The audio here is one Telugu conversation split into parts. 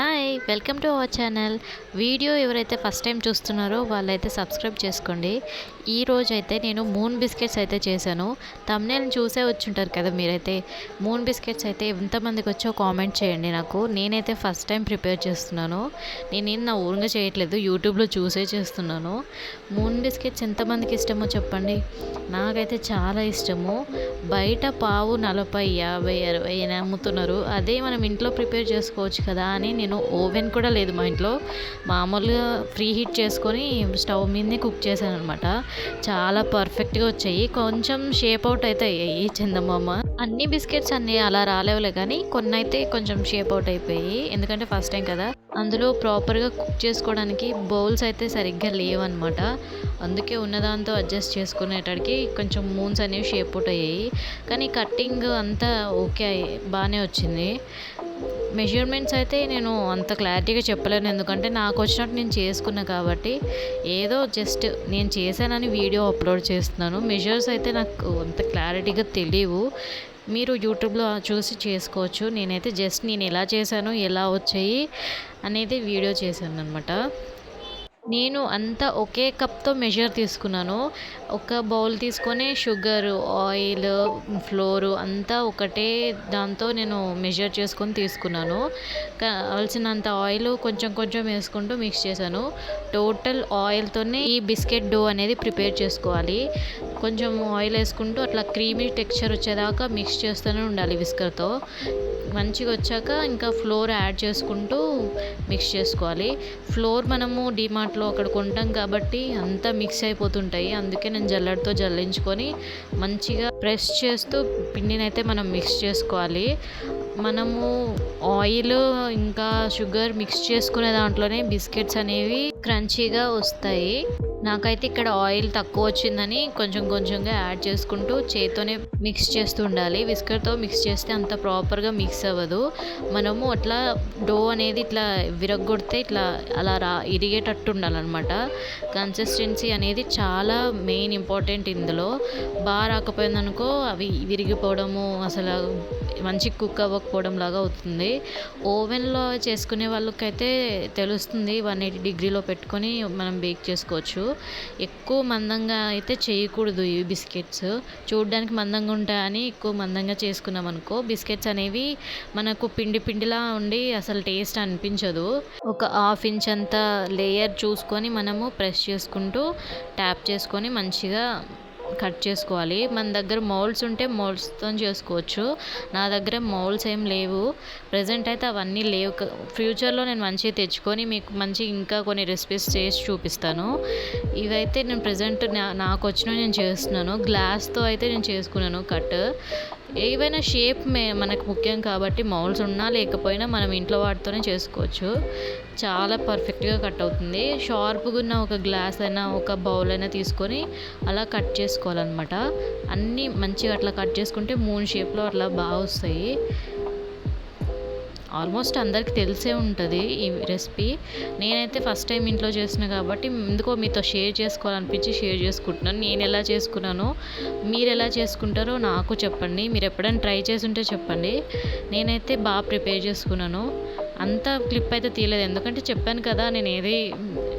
Hi welcome to our channel. Video ఎవరైతే ఫస్ట్ టైం చూస్తున్నారో వాళ్ళైతే సబ్స్క్రైబ్ చేసుకోండి. ఈ రోజు అయితే నేను మూన్ బిస్కెట్స్ అయితే చేశాను. తమ్నేల్ చూసే వచ్చుంటారు కదా మీరైతే. మూన్ బిస్కెట్స్ అయితే ఎంతమందికి వచ్చో కామెంట్ చేయండి నాకు. నేనైతే ఫస్ట్ టైం ప్రిపేర్ చేస్తున్నాను. నేనేం నా ఊరుగా చేయట్లేదు యూట్యూబ్లో చూసే చేస్తున్నాను. మూన్ బిస్కెట్స్ ఎంతమందికి ఇష్టమో చెప్పండి. నాకైతే చాలా ఇష్టము. బయట పావు నలభై యాభై అరవై అని అమ్ముతున్నారు. అదే మనం ఇంట్లో ప్రిపేర్ చేసుకోవచ్చు కదా అని నేను ఓవెన్ కూడా లేదు మా ఇంట్లో. మామూలుగా ఫ్రీ హీట్ చేసుకొని స్టవ్ మీదనే కుక్ చేశాను అనమాట చాలా పర్ఫెక్ట్గా వచ్చాయి. కొంచెం షేప్ అవుట్ అయితే అయ్యాయి చందమామ. అన్ని బిస్కెట్స్ అన్నీ అలా రాలేవులే కానీ కొన్ని అయితే కొంచెం షేప్ అవుట్ అయిపోయాయి. ఎందుకంటే ఫస్ట్ టైం కదా. అందులో ప్రాపర్గా కుక్ చేసుకోవడానికి బౌల్స్ అయితే సరిగ్గా లేవన్నమాట. అందుకే ఉన్నదాంతో అడ్జస్ట్ చేసుకునేటడికి కొంచెం మూన్స్ అనేవి షేప్ అవుట్ అయ్యాయి. కానీ కట్టింగ్ అంతా ఓకే బాగానే వచ్చింది. మెజర్మెంట్స్ అయితే నేను అంత క్లారిటీగా చెప్పలేను. ఎందుకంటే నాకు వచ్చినట్టు నేను చేసుకున్నా కాబట్టి ఏదో జస్ట్ నేను చేశానని వీడియో అప్లోడ్ చేస్తున్నాను. మెజర్స్ అయితే నాకు అంత క్లారిటీగా తెలియవు. మీరు యూట్యూబ్లో చూసి చేసుకోవచ్చు. నేనైతే జస్ట్ నేను ఎలా చేశాను ఎలా వచ్చాయి అనేది వీడియో చేశాను అనమాట నేను అంతా ఒకే కప్తో మెజర్ తీసుకున్నాను. ఒక బౌల్ తీసుకొని షుగర్ ఆయిల్ ఫ్లోరు అంతా ఒకటే దాంతో నేను మెజర్ చేసుకొని తీసుకున్నాను. కావాల్సినంత ఆయిల్ కొంచెం కొంచెం వేసుకుంటూ మిక్స్ చేశాను. టోటల్ ఆయిల్తోనే ఈ బిస్కెట్ డో అనేది ప్రిపేర్ చేసుకోవాలి. కొంచెం ఆయిల్ వేసుకుంటూ అట్లా క్రీమీ టెక్స్చర్ వచ్చేదాకా మిక్స్ చేస్తూనే ఉండాలి విస్కర్తో. మంచిగా వచ్చాక ఇంకా ఫ్లోర్ యాడ్ చేసుకుంటూ మిక్స్ చేసుకోవాలి. ఫ్లోర్ మనము డిమార్ట్లో అక్కడ కొంటాం కాబట్టి అంతా మిక్స్ అయిపోతుంటాయి. అందుకే నేను జల్లెడతో జల్లించుకొని మంచిగా ప్రెస్ చేస్తూ పిండినైతే మనం మిక్స్ చేసుకోవాలి. మనము ఆయిల్ ఇంకా షుగర్ మిక్స్ చేసుకునే దాంట్లోనే బిస్కెట్స్ అనేవి క్రంచీగా వస్తాయి. నాకైతే ఇక్కడ ఆయిల్ తక్కువ వచ్చిందని కొంచెం కొంచెంగా యాడ్ చేసుకుంటూ చేతితోనే మిక్స్ చేస్తూ ఉండాలి. విస్కర్తో మిక్స్ చేస్తే అంత ప్రాపర్గా మిక్స్ అవ్వదు. మనము అట్లా డో అనేది ఇట్లా విరగొడితే ఇట్లా అలా రా ఇరిగేటట్టు ఉండాలన్నమాట. కన్సిస్టెన్సీ అనేది చాలా మెయిన్ ఇంపార్టెంట్ ఇందులో. బాగా రాకపోయిందనుకో అవి విరిగిపోవడము అసలు మంచి కుక్ అవ్వకపోవడం లాగా అవుతుంది. ఓవెన్లో చేసుకునే వాళ్ళకైతే తెలుస్తుంది వన్ ఎయిటీ డిగ్రీలో పెట్టుకొని మనం బేక్ చేసుకోవచ్చు. ఎక్కువ మందంగా అయితే చేయకూడదు ఈ బిస్కెట్స్. చూడడానికి మందంగా ఉంటాయని ఎక్కువ మందంగా చేసుకున్నాం అనుకో బిస్కెట్స్ అనేవి మనకు పిండి పిండిలా ఉండి అసలు టేస్ట్ అనిపించదు. ఒక హాఫ్ ఇంచ్ అంత లేయర్ చూసుకొని మనము ప్రెస్ చేసుకుంటూ ట్యాప్ చేసుకొని మంచిగా కట్ చేసుకోవాలి. మన దగ్గర మౌల్డ్స్ ఉంటే మౌల్డ్స్తో చేసుకోవచ్చు. నా దగ్గర మౌల్డ్స్ ఏం లేవు. ప్రజెంట్ అయితే అవన్నీ లేవు. ఫ్యూచర్లో నేను మంచిగా తెచ్చుకొని మీకు మంచి ఇంకా కొన్ని రెసిపీస్ చేసి చూపిస్తాను. ఇవైతే నేను ప్రజెంట్ నాకు వచ్చినవి నేను చేస్తున్నాను. గ్లాస్తో అయితే నేను చేసుకున్నాను కట్. ఏవైనా షేప్ మే మనకు ముఖ్యం కాబట్టి మౌల్స్ ఉన్నా లేకపోయినా మనం ఇంట్లో వాటితోనే చేసుకోవచ్చు. చాలా పర్ఫెక్ట్గా కట్ అవుతుంది. షార్ప్గా ఉన్న ఒక గ్లాస్ అయినా ఒక బౌల్ అయినా తీసుకొని అలా కట్ చేసుకోవాలన్నమాట. అన్నీ మంచిగా అట్లా కట్ చేసుకుంటే మూన్ షేప్లో అట్లా బాగా వస్తాయి. ఆల్మోస్ట్ అందరికి తెలిసే ఉంటుంది ఈ రెసిపీ. నేనైతే ఫస్ట్ టైం ఇంట్లో చేసిన కాబట్టి ఎందుకో మీతో షేర్ చేసుకోవాలనిపించి షేర్ చేసుకుంటున్నాను. నేను ఎలా చేసుకున్నానో మీరు ఎలా చేసుకుంటారో నాకు చెప్పండి. మీరు ఎప్పుడైనా ట్రై చేసి ఉంటే చెప్పండి. నేనైతే బాగా ప్రిపేర్ చేసుకున్నాను. అంత క్లిప్ అయితే తీయలేదు. ఎందుకంటే చెప్పాను కదా నేను ఏది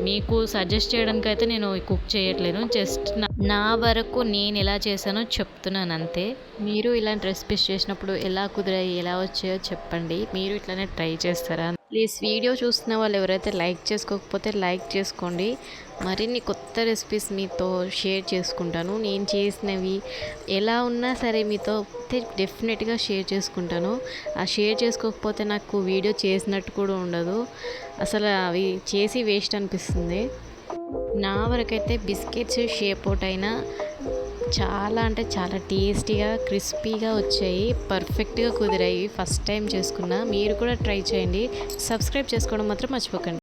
మీకు సజెస్ట్ చేయడానికి అయితే నేను కుక్ చేయట్లేను జస్ట్ నా వరకు నేను ఎలా చేశానో చెప్తున్నాను అంతే. మీరు ఇలాంటి రెసిపీస్ చేసినప్పుడు ఎలా కుదిరాయి ఎలా వచ్చాయో చెప్పండి. మీరు ఇట్లానే ట్రై చేస్తారా? ప్లీజ్ వీడియో చూస్తున్న వాళ్ళు ఎవరైతే లైక్ చేసుకోకపోతే లైక్ చేసుకోండి. మరిన్ని కొత్త రెసిపీస్ మీతో షేర్ చేసుకుంటాను. నేను చేసినవి ఎలా ఉన్నా సరే మీతో డెఫినెట్గా షేర్ చేసుకుంటాను. ఆ షేర్ చేసుకోకపోతే నాకు వీడియో చేసినట్టు కూడా ఉండదు. అసలు అవి చేసి వేస్ట్ అనిపిస్తుంది. నా వరకైతే బిస్కెట్స్ షేప్ అవుట్ అయినా చాలా అంటే చాలా టేస్టీగా క్రిస్పీగా వచ్చాయి. పర్ఫెక్ట్గా కుదిరాయి. ఫస్ట్ టైం చేసుకున్నా మీరు కూడా ట్రై చేయండి. సబ్స్క్రైబ్ చేసుకోవడం మాత్రం మర్చిపోకండి.